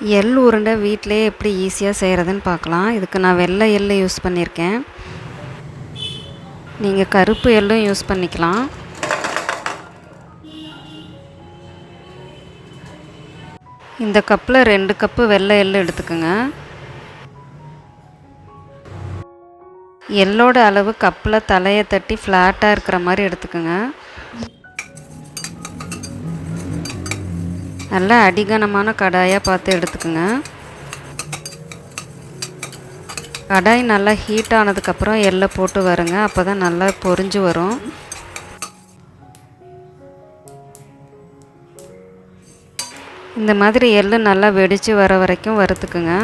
எள் உருண்டை வீட்டிலே எப்படி ஈஸியாக செய்கிறதுன்னு பார்க்கலாம். இதுக்கு நான் வெள்ளை எள் யூஸ் பண்ணியிருக்கேன். நீங்கள் கருப்பு எள்ளும் யூஸ் பண்ணிக்கலாம். இந்த கப்பில் ரெண்டு கப்பு வெள்ளை எள் எடுத்துக்கோங்க. எள்ளோட அளவு கப்பில் தலையை தட்டி ஃப்ளாட்டாக இருக்கிற மாதிரி எடுத்துக்கோங்க. நல்லா அடிகனமான கடாயாக பார்த்து எடுத்துக்கோங்க. கடாய் நல்லா ஹீட் ஆனதுக்கப்புறம் எள்ளை போட்டு வருங்க. அப்போ தான் நல்லா பொரிஞ்சு வரும். இந்த மாதிரி எள்ளு நல்லா வெடித்து வர வரைக்கும் வறுத்துக்குங்க.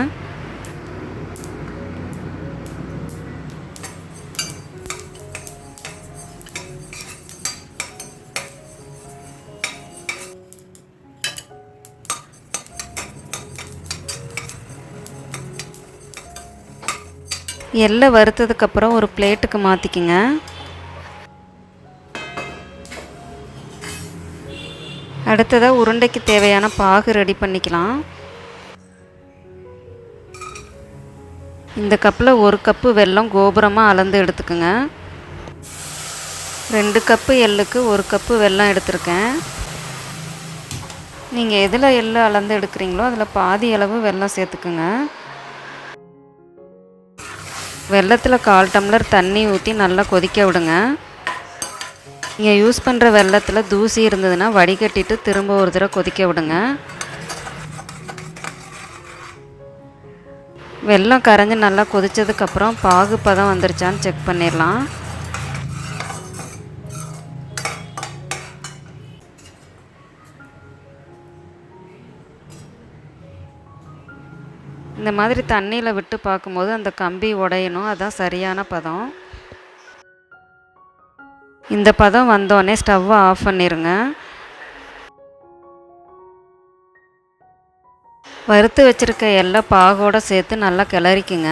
எள்ளை வறுத்ததுக்கப்புறம் ஒரு பிளேட்டுக்கு மாற்றிக்கிங்க அடுத்ததாக உருண்டைக்கு தேவையான பாகு ரெடி பண்ணிக்கலாம். இந்த கப்பில் ஒரு கப்பு வெல்லம் கோபுரமாக அளந்து எடுத்துக்கோங்க. ரெண்டு கப்பு எள்ளுக்கு ஒரு கப்பு வெல்லம் எடுத்திருக்கேன். நீங்கள் எதில் எள்ளு அளந்து எடுக்கிறீங்களோ அதில் பாதி அளவு வெல்லம் சேர்த்துக்குங்க. வெள்ளத்தில் கால் டம்ளர் தண்ணி ஊற்றி நல்லா கொதிக்க விடுங்க. நீங்கள் யூஸ் பண்ணுற வெள்ளத்தில் தூசி இருந்ததுன்னா வடிகட்டிட்டு திரும்ப ஒரு தடவை கொதிக்க விடுங்க. வெள்ளம் கரைஞ்சி நல்லா கொதித்ததுக்கப்புறம் பாகுப்பதம் வந்துருச்சான்னு செக் பண்ணிடலாம் இந்த மாதிரி தண்ணியில் விட்டு பார்க்கும்போது அந்த கம்பி உடையணும். அதுதான் சரியான பதம். இந்த பதம் வந்தோடனே ஸ்டவ்வை ஆஃப் பண்ணிடுங்க வறுத்து வச்சுருக்க எல்லாம் பாகோடு சேர்த்து நல்லா கிளறிக்குங்க.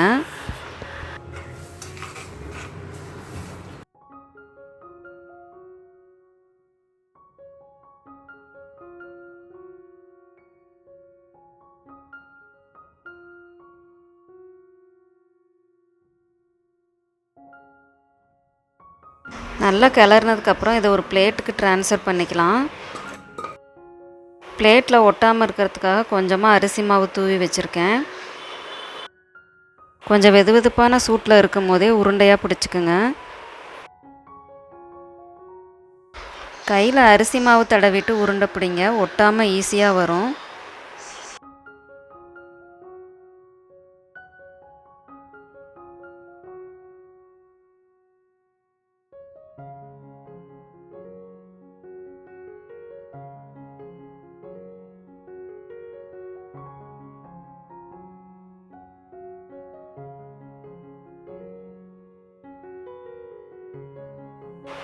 நல்லா கிளறினதுக்கப்புறம் இதை ஒரு பிளேட்டுக்கு ட்ரான்ஸ்ஃபர் பண்ணிக்கலாம். பிளேட்டில் ஒட்டாமல் இருக்கிறதுக்காக கொஞ்சமாக அரிசி மாவு தூவி வச்சுருக்கேன். கொஞ்சம் வெது வெதுப்பான சூட்டில் இருக்கும் போதே உருண்டையாக பிடிச்சிக்குங்க. கையில் அரிசி மாவு தடவிட்டு உருண்டை பிடிங்க. ஒட்டாமல் ஈஸியாக வரும்.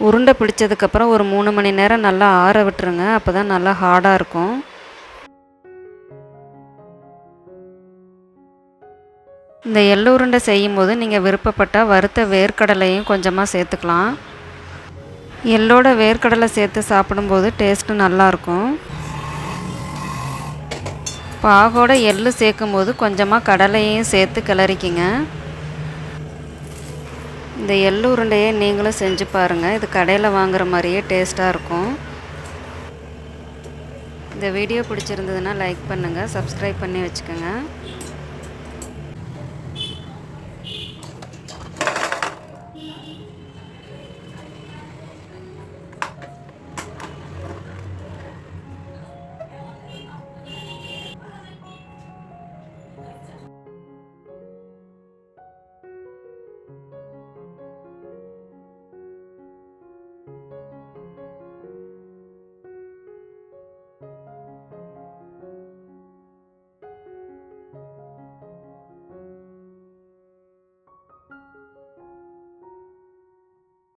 உருண்டை பிடிச்சதுக்கப்புறம் ஒரு மூணு மணி நேரம் நல்லா ஆற விட்டுருங்க அப்போ தான் நல்லா ஹார்டாக இருக்கும். இந்த எள்ளு உருண்டை செய்யும்போது நீங்கள் விருப்பப்பட்டால் வறுத்த வேர்க்கடலையும் கொஞ்சமாக சேர்த்துக்கலாம். எள்ளோட வேர்க்கடலை சேர்த்து சாப்பிடும்போது டேஸ்ட்டு நல்லாயிருக்கும் பாகோட எள்ளு சேர்க்கும்போது கொஞ்சமாக கடலையும் சேர்த்து கிளறிக்கிங்க. இந்த எள்ளு உருண்டையை நீங்களும் செஞ்சு பாருங்கள் இது கடையில் வாங்குகிற மாதிரியே டேஸ்ட்டாக இருக்கும். இந்த வீடியோ பிடிச்சிருந்ததுன்னா லைக் பண்ணுங்கள் சப்ஸ்கிரைப் பண்ணி வச்சுக்கோங்க.